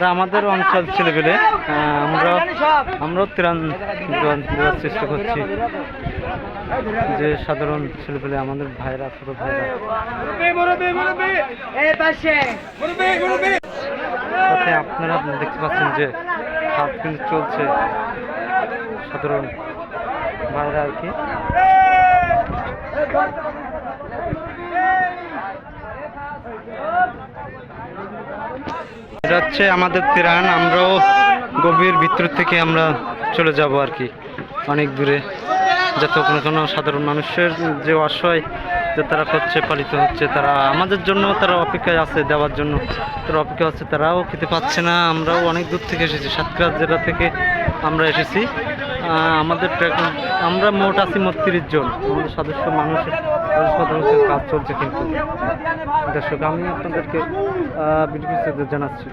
আমাদের অঞ্চল ছেলেপেলে। আহ, আমরা আমরাও ত্রাণ দেওয়ার চেষ্টা করছি। যে সাধারণ ছেলেপেলে আমাদের ভাইরা ছোট ভাইরা। আপনারা দেখতে পাচ্ছেন যে হাত কিন্তু চলছে। সাধারণ ভাইরা আর কি। হচ্ছে আমাদের ত্রাণ, আমরাও গভীর ভিতর থেকে আমরা চলে যাব আর কি, অনেক দূরে। যাতে কোনো কোনো সাধারণ মানুষের যে অসহায় যে তারা করছে পালিত হচ্ছে, তারা আমাদের জন্য তারা অপেক্ষায় আছে, দেওয়ার জন্য তারা অপেক্ষা হচ্ছে তারাও খেতে পাচ্ছে না, আমরাও অনেক দূর থেকে এসেছি, সাতক্ষীরা জেলা থেকে আমরা এসেছি। আমাদের আমরা মোট আছি মোট তিরিশ জন। আমাদের সদস্য মানুষের সদস্যের কাজ চলছে কিন্তু। দর্শক, আমি আপনাদেরকে ভিডিও জানাচ্ছি।